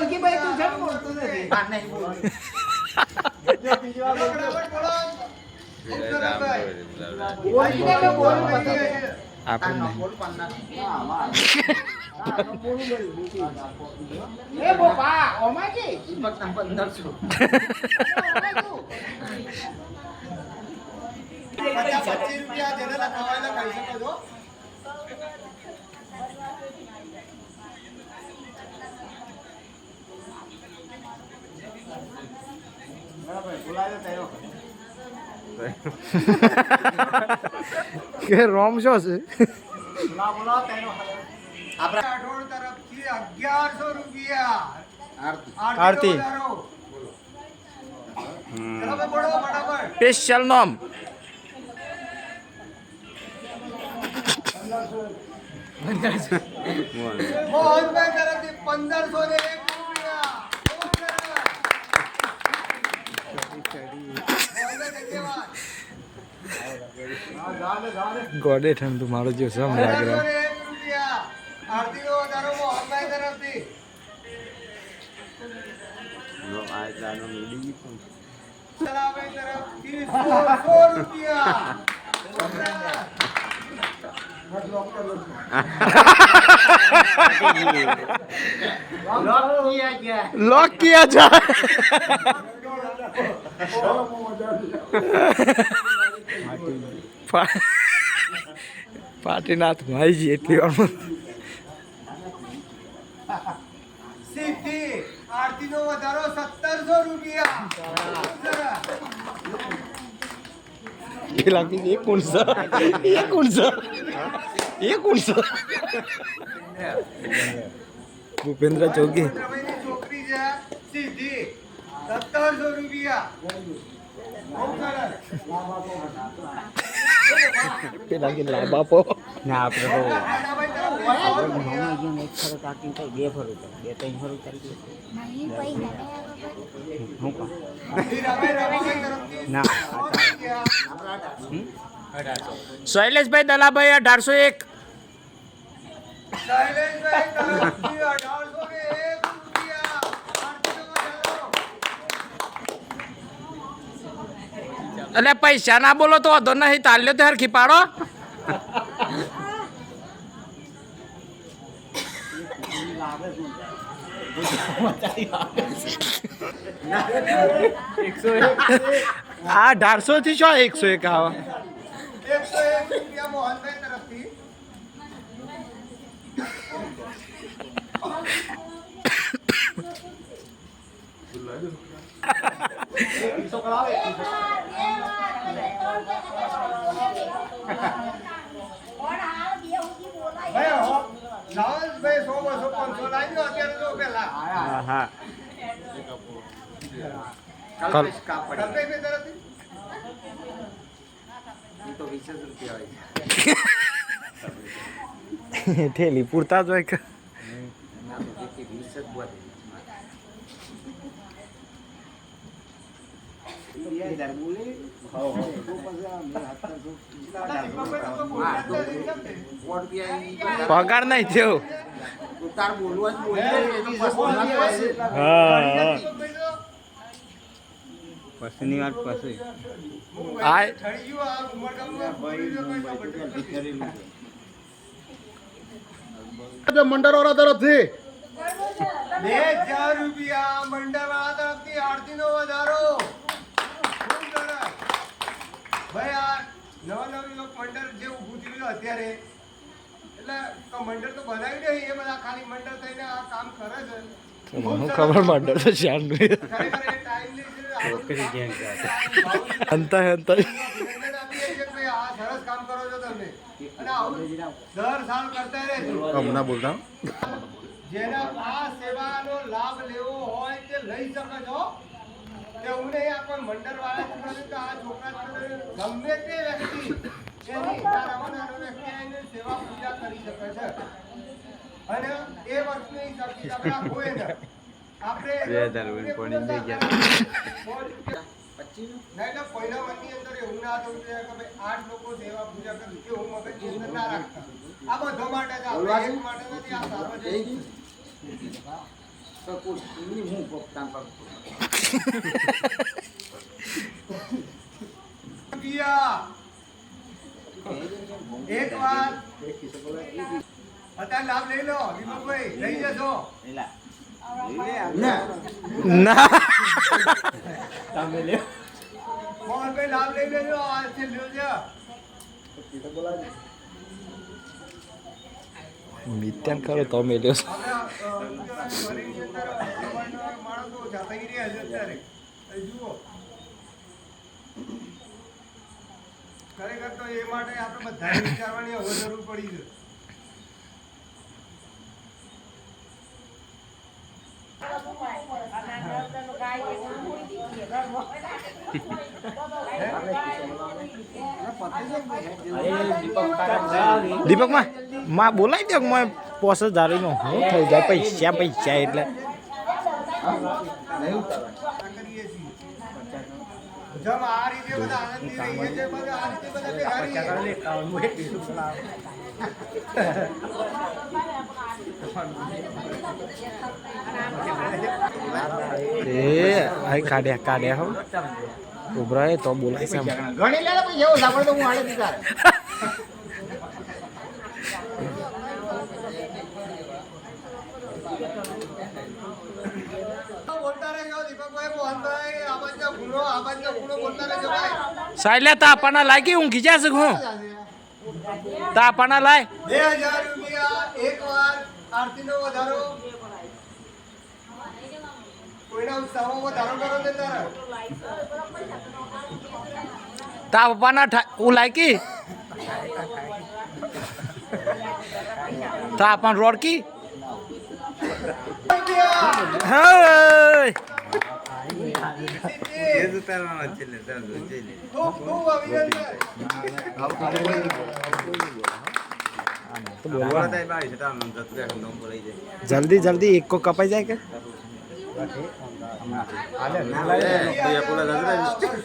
ગોલકીભાઈ તું જમ બોલતો નથી આ નહીં બોલું. ગોલકીભાઈ બોલ બતાવો. તારનો બોલ પન્નાસ. એ બોપા ઓમાજી કે રોમ શો છે? આરતી. સ્પેશિયલ નોમ મોહનભાઈ તરફથી પંદરસો ને એક રૂપિયા બહુ સરસ. મોહનભાઈ ધન્યવાદ. ગોડે ઠંડુ મારો જો સમ લાગ રહ્યો. લોક કિયા જાય પા- પાટીનાથ ભાઈજી એટલી વારમાં આરતીનો વધારો સત્તરસો રૂપિયા. લાગી એ કોણ છે એ કોણ છે એ કોણ છે ભૂપેન્દ્ર ચોકી સત્તરસો રૂપિયા. પેલા કે લા બાપો ના આપણે તરફથી સો રૂપિયા. ભણવા એક ફરો તાકી કઈ બે ફરો ચાલે બે ત્રણ ફરો ચાલી હું કહું ના. શૈલેષભાઈ દલાભાઈ અઢારસો એક શૈલેષભાઈ તરફથી અઢારસો ને એક રૂપિયા. આરતીનો વધારો. એટલે પૈસા ના બોલો તો વધો નહીં તાલ્યો તો હરખી પાડો. આ અઢારસો થી છો એકસો એક આવા? એકસો એક રૂપિયા મોહનભાઈ તરફથી ભાઈ હો, લાવણભાઈ સો બસો પાંચસો લાવી અત્યારે તો પેલા હા હા કલ્પેશ કાપડ. કલ્પેશભાઈ તરફથી ઈ તો વીસ જ રૂપિયા હોય. ઠેલી પૂરતા જ હોય કે બોલે. પગાર નહીં થયો. ના પછીની વાત પછી. મંડળવાળા તરફથી. બે હજાર રૂપિયા મંડળવાળા તરફથી આરતીનો વધારો. ખૂબ સરસ. ભાઈ આ નવા નવી એક મંડળ જે ઊભું થયું અત્યારે એટલે તો મંડળ તો બનાવી દે એ બધા ખાલી મંડળ થઈને આ કામ કરે છે. ખૂબ ખબર કામ તો. આપણું અંતા અંતા અભિનંદન આપીએ છીએ કે ભાઈ આ સરસ કામ કરો છો તમે. અને આવું કરતા રહેજો હમણાં બોલતા. જેના આ સેવાનો લાભ લેવો હોય તે લઈ શકો છો. એવું નહીં આ કોઈ મંડળ વાળા કે આ છોકરા છોકરી ગમે તે વ્યક્તિ એની નાનો વ્યક્તિ સેવા પૂજા કરી શકે છે. અને એ વર્ષની શક્તિ આપણા હોય ને આપણે ના એટલે પહેલા મનની અંદર એવું ના થવું જોઈએ કે ભાઈ આઠ લોકો સેવા પૂજા કરી કે હું મગજની અંદર ના રાખતા. આ બધો માટે છે આપણે એક માટે નથી આ સાર્વજનિક પિયા. એક વાર. અત્યારે લાભ લઈ લો દીપકભાઈ લઈ જશો. ના. મોહનભાઈ લાભ લઈ લેજો આ છે મિત્યાન કરો તો મેલ્યો ખરેખર તો એ માટે આપણે બધાએ વિચારવાની હવે જરૂર પડી છે દીપકમાં? માં બોલાવી દો મેં પોસ હજારીનો હું થઈ જાય પૈસા પૈસા એટલે. આ એ અહીં કાઢ્યા કાઢ્યા હો. ઉભરાય તો બોલાય છે આમ. ઘણી લે પછી એવું સાંભળે તો હું હાલે દીધા લાગી ઊંઘી જશે હું? તાપાના લાય. બે હજાર રૂપિયા એક વાર આરતીનો વધારો કોઈના ઉત્સાહમાં વધારો કરો ને તારે તા પપ્પાના ઠા- હું લાયકી તા પણ રોડકી રૂપિયા હે ખૂબ ખૂબ અભિનંદન તો બોલવા જલ્દી જલ્દી એક કો કપાઈ જાય કે